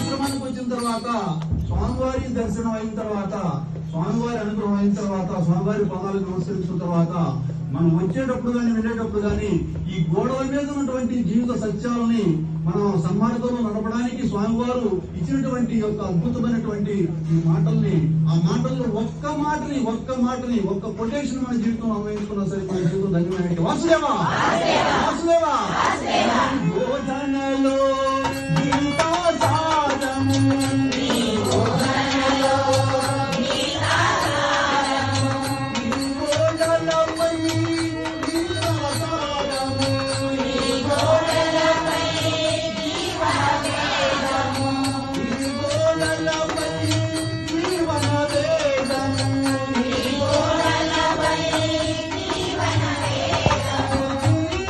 ఆశ్రమానికి వచ్చిన తర్వాత స్వామివారి దర్శనం అయిన తర్వాత స్వామివారి అనుగ్రహం అయిన తర్వాత స్వామివారి పదాలకు నమస్కరించిన తర్వాత మనం వచ్చేటప్పుడు కానీ వెళ్ళేటప్పుడు కానీ ఈ గోడల మీద ఉన్నటువంటి జీవిత సత్యాలని మనం సన్మార్గంలో నడపడానికి స్వామివారు ఇచ్చినటువంటి యొక్క అద్భుతమైనటువంటి ఈ మాటల్ని ఆ మాటల్లో ఒక్క మాటని ఒక్క మాటని ఒక్క కొటేషన్ మన జీవితంలో అన్వయించుకున్నా సరే మన జీవితం ధన్యమైనటువంటి వాసుదేవా!